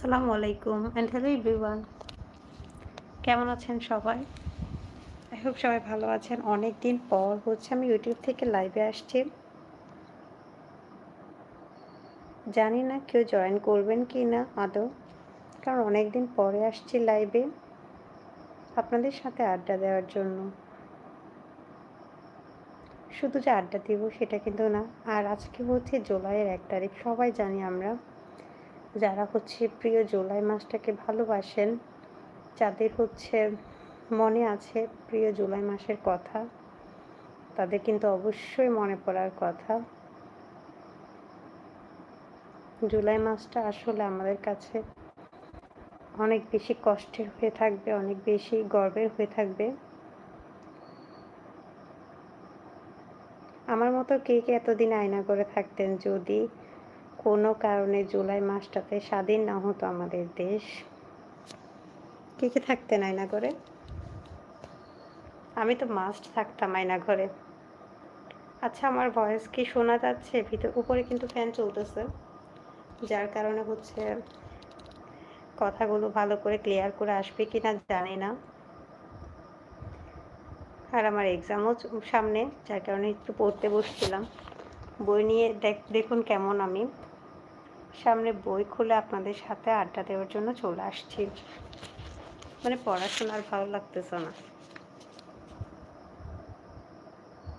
আসসালামু আলাইকুম and hello everyone কেমন আছেন সবাই? আই হোপ সবাই ভালো আছেন। অনেক দিন পর হচ্ছে আমি ইউটিউব থেকে লাইভে আসছি। জানি না কেউ জয়েন করবেন কি না আদৌ, কারণ অনেক দিন পরে আসছি লাইভে আপনাদের সাথে আড্ডা দেওয়ার জন্য। শুধু যে আড্ডা দিব সেটা কিন্তু না। আর আজকে হচ্ছে জুলাইয়ের এক তারিখ, সবাই জানি আমরা। যারা হচ্ছে প্রিয় জুলাই মাসটাকে ভালোবাসেন, যাদের হচ্ছে মনে আছে প্রিয় জুলাই মাসের কথা, তাদের কিন্তু অবশ্যই মনে পড়ার কথা। জুলাই মাসটা আসলে আমাদের কাছে অনেক বেশি কষ্টের হয়ে থাকবে, অনেক বেশি গর্বের হয়ে থাকবে। আমার মতো কে কে এতদিন আয়না করে থাকতেন যদি কোনো কারণে জুলাই মাসটাতে স্বাধীন না হতো আমাদের দেশ। কে কে থাকতেন আয়না করে আমি তো মাস্ট থাকতাম আয়না ঘরে আচ্ছা আমার ভয়েস কি শোনা যাচ্ছে? ভিতর, উপরে কিন্তু ফ্যান চলতেছে। যার কারণে হচ্ছে কথাগুলো ভালো করে ক্লিয়ার করে আসবে কি না জানি না। আর আমার এক্সামও সামনে, যার কারণে একটু পড়তে বসছিলাম। বই নিয়ে দেখ, দেখুন কেমন আমি। সামনে বই খুলে আপনাদের সাথে আড্ডা দেওয়ার জন্য চলে আসছি। মানে পড়াশোনা আর ভালো লাগতেছে না।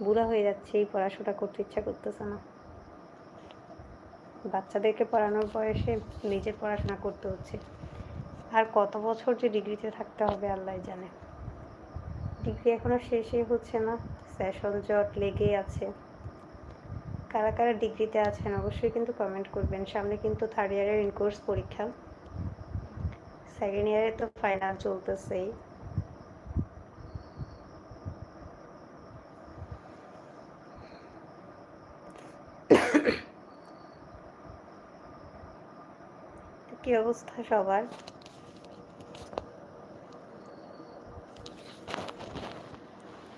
বুড়া হয়ে যাচ্ছে, এই পড়াশোনা করতে ইচ্ছা করতেছে না। বাচ্চাদেরকে পড়ানোর বয়সে নিজের পড়াশোনা করতে হচ্ছে। আর কত বছর যে ডিগ্রিতে থাকতে হবে, আল্লাহ জানে। ডিগ্রি এখনও শেষই হচ্ছে না। সেশন জট লেগেই আছে। কারা কারা ডিগ্রিতে আছেন অবশ্যই কিন্তু কমেন্ট করবেন। সামনে কিন্তু থার্ড ইয়ারের ইনকোর্স পরীক্ষা। সেকেন্ড ইয়ারে তো ফাইনাল চলতেছেই। কি অবস্থা সবার?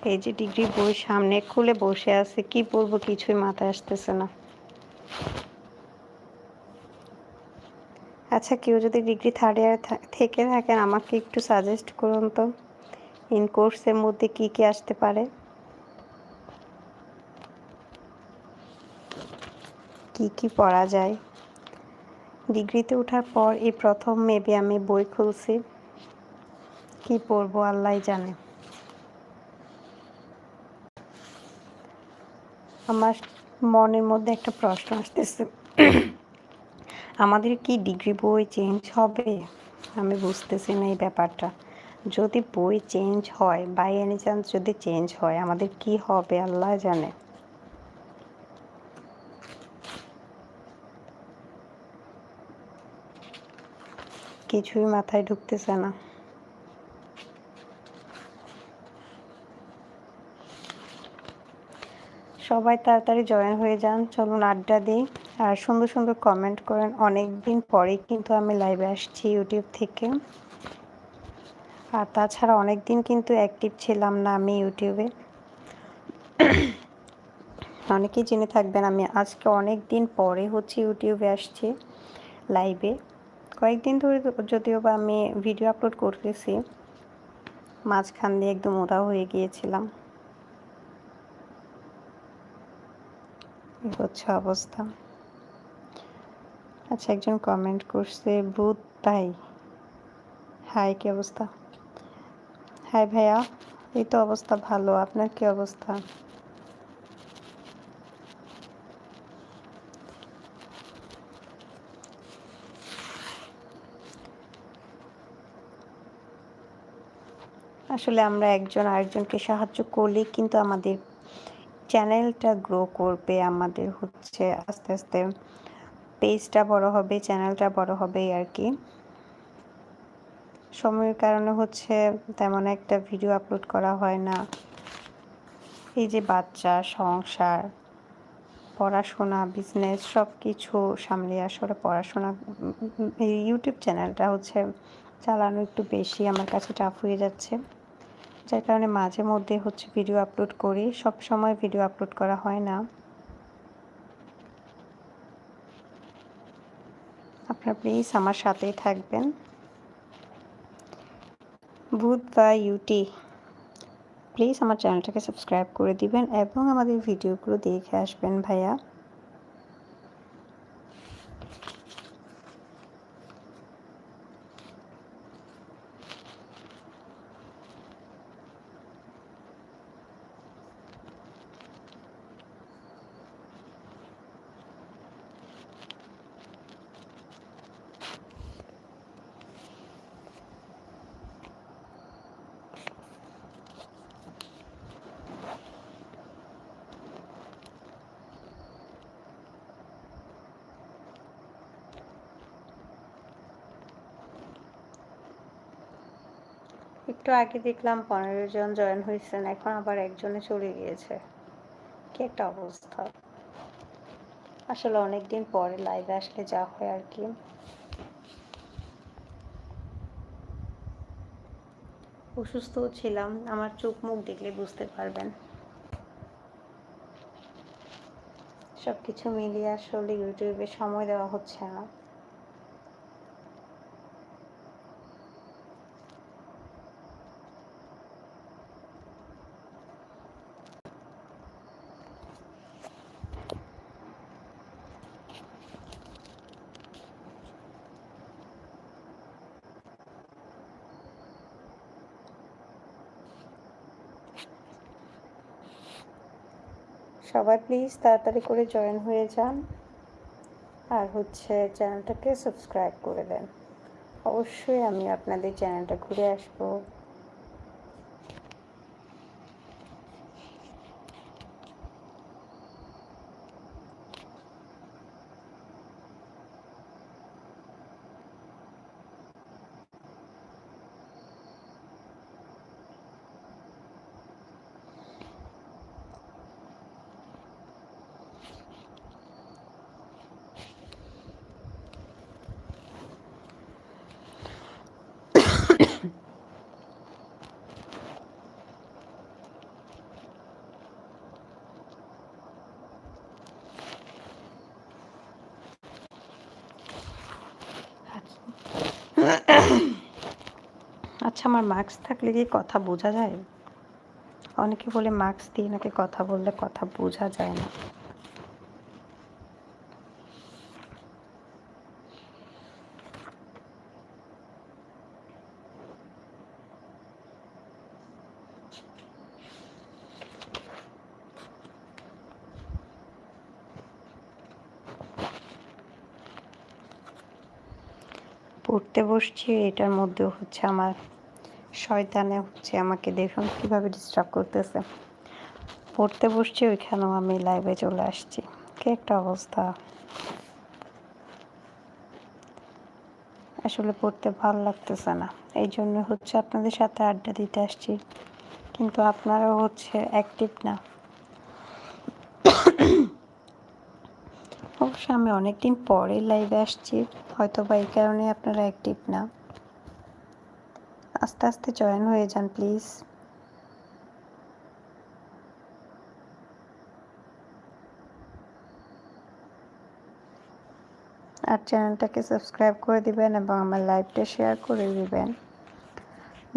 এই যে ডিগ্রি বই সামনে খুলে বসে আছে, কি পড়ব কিছুই মাথায় আসতেছে না। আচ্ছা কেউ যদি ডিগ্রি থার্ড ইয়ার থেকে থাকেন, আমাকে একটু সাজেস্ট করুন তো ইন কোর্সের মধ্যে কি কি আসতে পারে? কি কি পড়া যায়? ডিগ্রিতে ওঠার পর এই প্রথম মেবি আমি বই খুলছি। কি পড়ব আল্লাহ জানে। আমার মনের মধ্যে একটা প্রশ্ন আসতেছে। আমাদের কি ডিগ্রি বই চেঞ্জ হবে? আমি বুঝতেছি না এই ব্যাপারটা। যদি বই চেঞ্জ হয়, বাই এনি চান্স যদি চেঞ্জ হয়, আমাদের কি হবে আল্লাহ জানে। কিছুই মাথায় ঢুকতেছে না। সবাই তাড়াতাড়ি জয়েন হয়ে যান। চলুন আড্ডা দিই। আর সুন্দর সুন্দর কমেন্ট করেন। অনেক দিন পরেই কিন্তু আমি লাইভে আসছি ইউটিউব থেকে। আর তাছাড়া অনেক দিন কিন্তু অ্যাক্টিভ ছিলাম না আমি ইউটিউবে অনেকেই জেনে থাকবেন আমি আজকে অনেক দিন পরে হচ্ছে ইউটিউবে আসছি লাইভে কয়েকদিন ধরে যদিও বা আমি ভিডিও আপলোড করতেছি, মাঝখান দিয়ে একদম ওদা হয়ে গিয়েছিলাম। হচ্ছে অবস্থা। আচ্ছা একজন কমেন্ট করছে ভূত তাই? হাই কি অবস্থা? হাই ভাইয়া, এই তো অবস্থা ভালো, আপনার কি অবস্থা? আসলে আমরা একজন আরেকজনকে সাহায্য করলেই কিন্তু আমাদের চ্যানেলটা গ্রো করবে আমাদের হচ্ছে আস্তে আস্তে পেজটা বড় হবে, চ্যানেলটা বড় হবে আর কি। সময়ের কারণে হচ্ছে তেমন একটা ভিডিও আপলোড করা হয় না। এই যে বাচ্চা, সংসার, পড়াশোনা বিজনেস সব কিছু সামলে আসলে পড়াশোনা এই ইউটিউব চ্যানেলটা হচ্ছে চালানো একটু বেশি আমার কাছে টাফ হয়ে যাচ্ছে। যার কারণে মাঝে মধ্যে হচ্ছে ভিডিও আপলোড করি। সব সময় ভিডিও আপলোড করা হয় না। আপনারা প্লিজ আমার সাথেই থাকবেন। ভূত বা ইউটি প্লিজ আমার চ্যানেলটাকে সাবস্ক্রাইব করে দিবেন এবং আমাদের ভিডিওগুলো দেখে আসবেন ভাইয়া। একটু আগে দেখলাম পনেরো জন জয়েন হয়েছেন, এখন আবার একজনে চলে গিয়েছে। কি একটা অবস্থা। আসলে অনেক দিন পরে লাইভে আসলে যা হয় আর কি। অসুস্থ ছিলাম, আমার চোখ মুখ দেখলে বুঝতে পারবেন। সব কিছু মিলিয়ে আসলে ইউটিউবে সময় দেওয়া হচ্ছে না। সবাই প্লিজ তাড়াতাড়ি করে জয়েন হয়ে যান। আর হচ্ছে চ্যানেলটাকে সাবস্ক্রাইব করে দেন। অবশ্যই আমি আপনাদের চ্যানেলটা ঘুরে আসব। আচ্ছা আমার মাস্ক থাকলে কি কথা বোঝা যায়? অনেকে বলে মাস্ক দিয়ে নাকি কথা বললে কথা বোঝা যায় না। পড়তে বসছি, এটার মধ্যেও হচ্ছে আমার শয়তানে হচ্ছে আমাকে দেখুন কীভাবে ডিস্টার্ব করতেছে। পড়তে বসছি, ওইখানেও আমি লাইভে চলে আসছি। কি একটা অবস্থা। আসলে পড়তে ভালো লাগতেছে না। এই জন্য হচ্ছে আপনাদের সাথে আড্ডা দিতে আসছি। কিন্তু আপনারাও হচ্ছে অ্যাক্টিভ না। অবশ্য আমি অনেকদিন পরে লাইভে আসছি হয়তো বা এই কারণে আপনারা অ্যাক্টিভ না। আস্তে আস্তে জয়েন হয়ে যান প্লিজ আর চ্যানেলটাকে সাবস্ক্রাইব করে দিবেন এবং আমার লাইভটা শেয়ার করে দিবেন।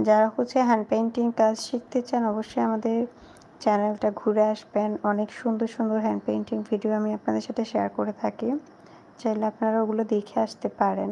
যারা হচ্ছে হ্যান্ড পেন্টিং কাজ শিখতে চান, অবশ্যই আমাদের চ্যানেলটা ঘুরে আসবেন। অনেক সুন্দর সুন্দর হ্যান্ড পেন্টিং ভিডিও আমি আপনাদের সাথে শেয়ার করে থাকি। চাইলে আপনারা ওগুলো দেখে আসতে পারেন।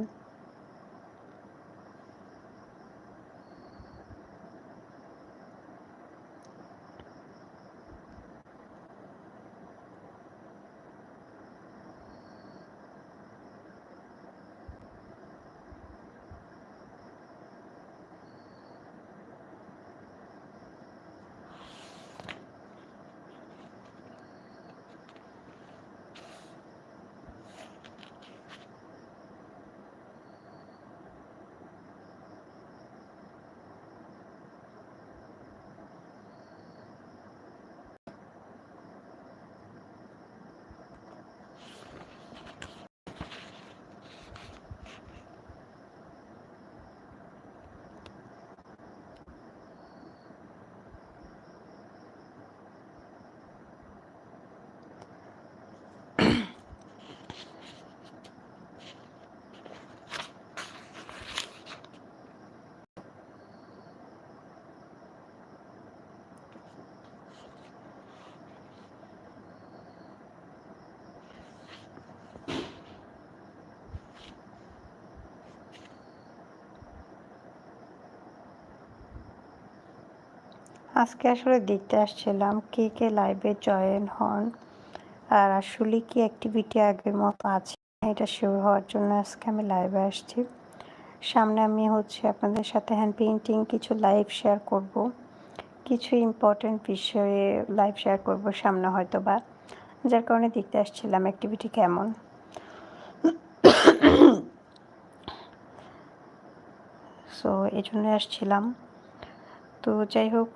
আজকে আসলে দেখতে আসছিলাম কে কে লাইভে জয়েন হন আর আসলে কি অ্যাক্টিভিটি আগের মতো আছে এটা শিওর হওয়ার জন্য আজকে আমি লাইভে আসছি। সামনে আমি হচ্ছে আপনাদের সাথে হ্যান্ড পেন্টিং কিছু লাইভ শেয়ার করব। কিছু ইম্পর্টেন্ট বিষয়ে লাইভ শেয়ার করব সামনে হয়তো বা যার কারণে দেখতে আসছিলাম অ্যাক্টিভিটি কেমন। সো এই জন্য আসছিলাম। তো যাই হোক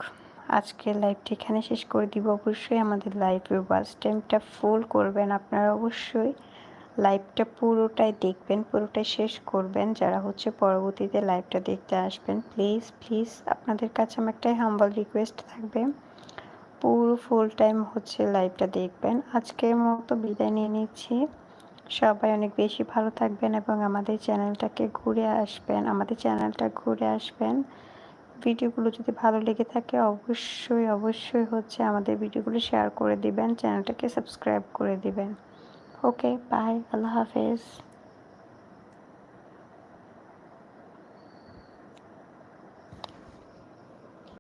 আজকে লাইভটি এখানে শেষ করে দিব। অবশ্যই আমাদের লাইভের ওয়াচ টাইমটা ফুল করবেন আপনারা অবশ্যই। লাইভটা পুরোটাই দেখবেন, পুরোটাই শেষ করবেন। যারা হচ্ছে পরবর্তীতে লাইভটা দেখতে আসবেন প্লিজ প্লিজ আপনাদের কাছে আমার একটাই হাম্বল রিকোয়েস্ট থাকবে। পুরো ফুল টাইম হচ্ছে লাইভটা দেখবেন। আজকের মতো বিদায় নিয়ে নিচ্ছি। সবাই অনেক বেশি ভালো থাকবেন এবং আমাদের চ্যানেলটাকে ঘুরে আসবেন। আমাদের চ্যানেলটা ঘুরে আসবেন। ভিডিওগুলো যদি ভালো লেগে থাকে, অবশ্যই অবশ্যই হচ্ছে আমাদের ভিডিওগুলো শেয়ার করে দিবেন চ্যানেলটাকে সাবস্ক্রাইব করে দিবেন। ওকে বাই আল্লাহ হাফেজ।